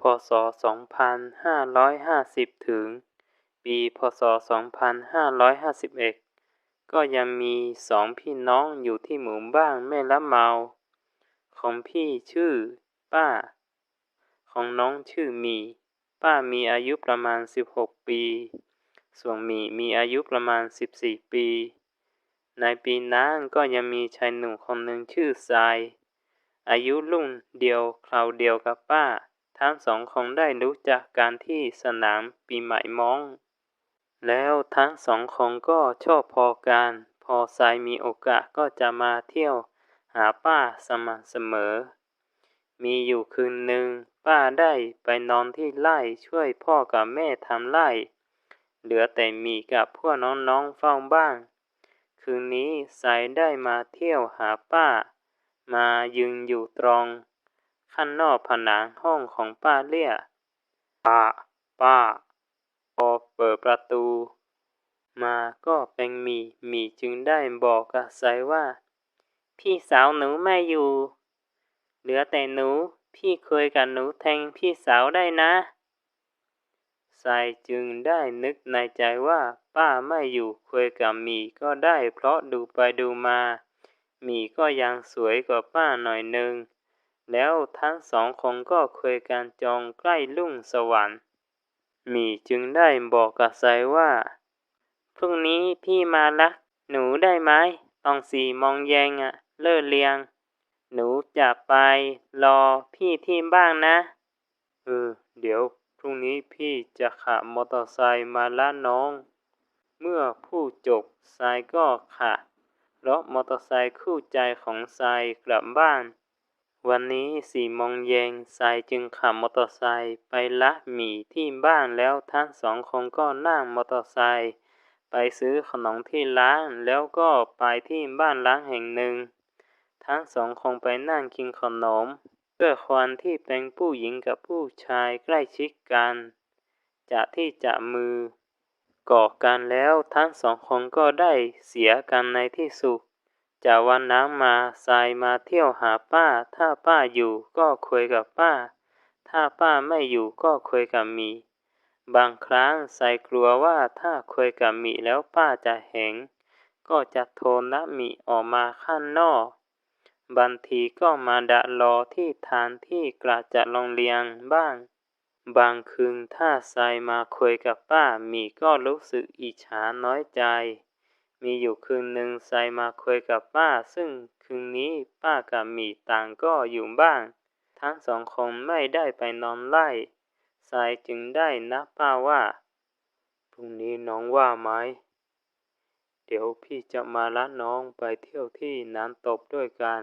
พศ 2550 ถึง ปี พศ 2551 ก็ยังมีสองพี่น้องอยู่ที่หมู่บ้านแม่ละเมา ของพี่ชื่อ ป้า ของน้องชื่อมี ป้ามีอายุประมาณ 16 ปี ส่วนมีมีอายุประมาณ 14 ปี ในปีนั้นก็ยังมีชายหนุ่มคนหนึ่งชื่อทราย อายุรุ่นเดียวคราวเดียวกับป้า ทั้งสองคงได้รู้จักกันที่สนามปีใหม่มอง แล้วทั้งสองคนก็ชอบพอกันพอทรายมีโอกาสก็จะมาเที่ยวหาป้าสม่ำเสมอ มีอยู่คืนหนึ่งป้าได้ไปนอนที่ไร่ช่วยพ่อกับแม่ทำไร่ เหลือแต่มีกับพวกน้องๆเฝ้าบ้านคืนนี้ทรายได้มาเที่ยวหาป้า มายืนอยู่ตรง ข้างนอกผนังห้องของป้าเรียป้า ป้า พอเปิดประตู มาก็เป็นมี มีจึงได้บอกกับทรายว่า พี่สาวหนูไม่อยู่ เหลือแต่หนู พี่คุยกับหนูแทนพี่สาวได้นะทรายจึงได้นึกในใจว่าป้าไม่อยู่คุยกับมีก็ได้เพราะดูไปดูมา มีก็ยังสวยกว่าป้าหน่อยหนึ่ง แล้วทั้งสองคนก็คุยกันจองใกล้ลุ่งสวรรค์ มีจึงได้บอกกับทรายว่า พรุ่งนี้พี่มารักหนูได้ไหมตอนสี่โมงเย็นอะเลิกเรียนหนูจะไปรอพี่ที่บ้านนะเออเดี๋ยวพรุ่งนี้พี่จะขับมอเตอร์ไซค์มาละน้อง เมื่อพูดจบทรายก็ขับรถมอเตอร์ไซค์คู่ใจของทรายกลับบ้าน วันนี้สี่โมงเย็นทรายจึงขับมอเตอร์ไซค์ไปละหมี่ที่บ้านแล้วทั้งสองคนก็นั่งมอเตอร์ไซค์ไปซื้อขนมที่ร้านแล้วก็ไปที่บ้านร้างแห่งหนึ่ง ทั้งสองคงไปนั่งกินขนมด้วยความที่เป็นผู้หญิงกับผู้ชายใกล้ชิดกัน จากที่จะมือก่อกันแล้วทั้งสองคนก็ได้เสียกันในที่สุด จากวันนั้นมาทรายมาเที่ยวหาป้า ถ้าป้าอยู่ก็คุยกับป้า ถ้าป้าไม่อยู่ก็คุยกับมี บางครั้งทรายกลัวว่าถ้าคุยกับมีแล้วป้าจะเห็นก็จะโทรนัดมีออกมาข้างนอกบางทีก็มาดักรอที่ทานที่กระจากโรงเรียนบ้าง บางคืนถ้าทรายมาคุยกับป้ามีก็รู้สึกอิจฉาน้อยใจ มีอยู่คืนหนึ่งทรายมาคุยกับป้า ซึ่งคืนนี้ป้ากับหมีต่างก็อยู่บ้าน ทั้งสองคนไม่ได้ไปนอนไร่ทรายจึงได้นัดป้าว่าพรุ่งนี้น้องว่าไหม เดี๋ยวพี่จะมารับน้องไปเที่ยวที่น้ำตกด้วยกัน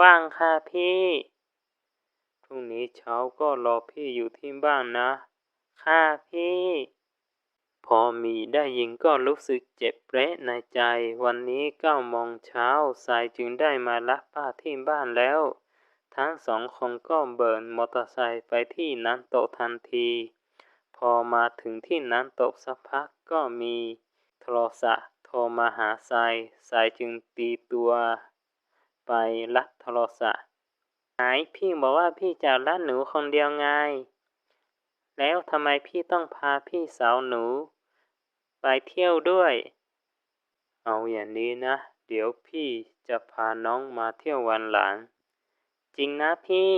ว่างค่ะพี่พรุ่งนี้เช้าก็รอพี่อยู่ที่บ้านนะ ค่ะพี่ พอมีได้ยินก็รู้สึกเจ็บเประในใจ วันนี้เก้าโมงเช้าทรายจึงได้มารับป้าที่บ้านแล้ว ทั้งสองคนก็เบินมอเตอร์ไซค์ไปที่น้ำตกทันที พอมาถึงที่น้ำตกสักพักก็มีโทรศัพท์โทรมาหาทรายทรายจึงตีตัว ไปรับโทรศัพท์ไหนพี่บอกว่าพี่จะรับหนูคนเดียวไง แล้วทำไมพี่ต้องพาพี่สาวหนู ไปเที่ยวด้วย เอาอย่างนี้นะ เดี๋ยวพี่จะพาน้องมาเที่ยววันหลัง จริงนะพี่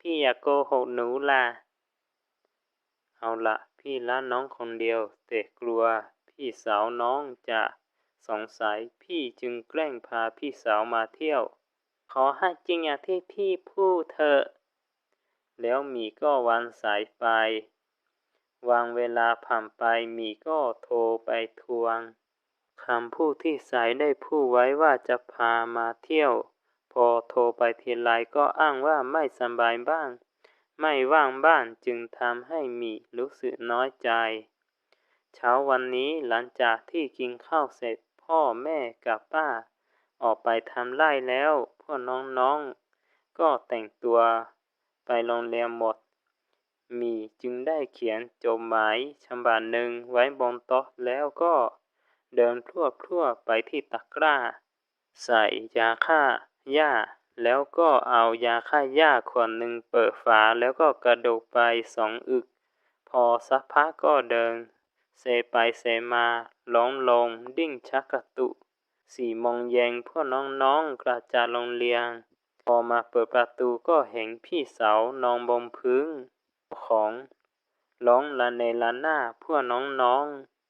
พี่อย่าโกหกหนูล่ะ เอาละพี่ละน้องคนเดียวแต่กลัวพี่สาวน้องจะสงสัยพี่จึงแกล้งพาพี่สาวมาเที่ยว ขอให้จริงอย่างที่พี่พูดเถอะ แล้วมีก็วางสายไป วางเวลาผ่านไปมีก็โทรไปทวงคำพูดที่สายได้พูดไว้ว่าจะพามาเที่ยว พอโทรไปทีไรก็อ้างว่าไม่สบายบ้าง ไม่ว่างบ้านจึงทำให้มีรู้สึกน้อยใจ เช้าวันนี้หลังจากที่กินข้าวเสร็จพ่อแม่กับป้า ออกไปทำไร่แล้ว พวกน้องๆ ก็แต่งตัว ไปโรงเรียนหมด มีจึงได้เขียนจดหมายฉบับหนึ่งไว้บนโต๊ะแล้วก็เดินพรวดพรวดไปที่ตะกร้า ใส่ยาฆ่าหญ้า แล้วก็เอายาฆ่าหญ้าขวดหนึ่งเปิดฝาแล้วก็กระโดดไปสองอึก พอสักพักก็เดิน เซไปเซมาล้มลง ดิ้งชักกระตุสี่โมงเย็นพวกน้องๆกระจายโรงเรียน อมาเปิดประตูก็เห็นพี่สาวนอนบนพื้นของร้องละเนระนาดพวกน้อง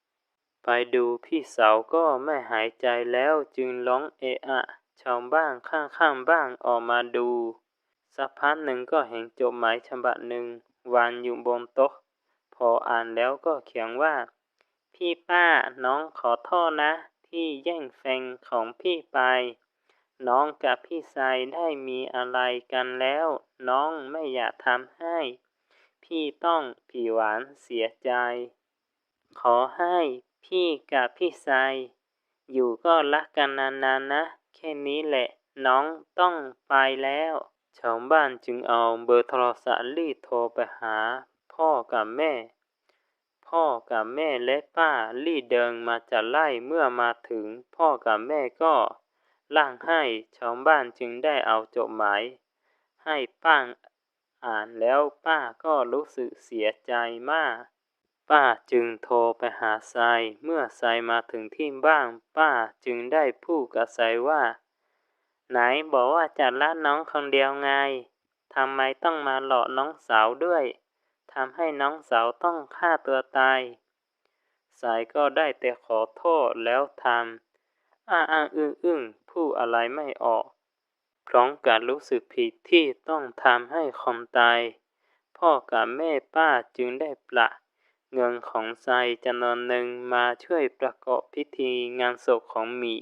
ๆ ไปดูพี่สาวก็ไม่หายใจแล้วจึงร้องเอะอะ ชาวบ้านข้างๆบ้านออกมาดู สักพักหนึ่งก็เห็นจดหมายฉบับหนึ่งวางอยู่บนโต๊ะ พออ่านแล้วก็เขียนว่า พี่ป้าน้องขอโทษนะ ที่แย่งแฟนของพี่ไป น้องกับพี่ชายได้มีอะไรกันแล้ว น้องไม่อยากทำให้ พี่ต้องผิดหวังเสียใจ ขอให้พี่กับพี่ชายอยู่ก็รักกันนานๆนะ แค่นี้แหละ น้องต้องไปแล้ว ชาวบ้านจึงเอาเบอร์โทรศัพท์รีโทรไปหา พ่อกับแม่ พ่อกับแม่และป้ารีเดินมาจากไร่เมื่อมาถึง พ่อกับแม่ก็ ร่างให้ชาวบ้านจึงได้เอาจดหมาย ให้ป้าอ่านแล้วป้าก็รู้สึกเสียใจมาก ป้าจึงโทรไปหาทรายเมื่อทรายมาถึงที่บ้านป้าจึงได้พูดกับทรายว่า ไหนบอกว่าจะรักน้องคนเดียวไงทำไมต้องมาหลอกน้องสาวด้วยทำให้น้องสาวต้องฆ่าตัวตาย สายก็ได้แต่ขอโทษแล้วทำ อ้าอ้างอึ้งอึ้งพูดอะไรไม่ออก พร้อมกับรู้สึกผิดที่ต้องทำให้คนตาย พ่อกับแม่ป้าจึงได้ประเงินของทรายจำนวนหนึ่งมาช่วยประกอบพิธีงานศพของหมี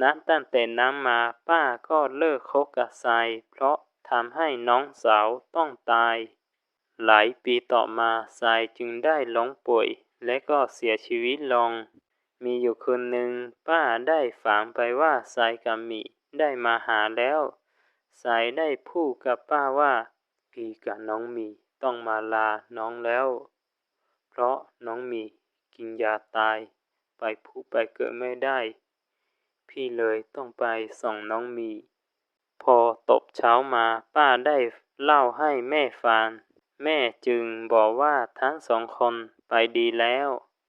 นับตั้งแต่นั้นมาป้าก็เลิกคบกับทรายเพราะทำให้น้องสาวต้องตาย หลายปีต่อมาทรายจึงได้ล้มป่วยและก็เสียชีวิตลง มีอยู่คืนหนึ่งป้าได้ฝันไปว่าทรายกับมีได้มาหาแล้วทรายได้พูดกับป้าว่า พี่กับน้องมีต้องมาลาน้องแล้ว เพราะน้องมีกินยาตาย ไปผุไปเกิดไม่ได้ พี่เลยต้องไปส่งน้องมี พอตบเช้ามาป้าได้เล่าให้แม่ฟังแม่จึงบอกว่าทั้งสองคนไปดีแล้ว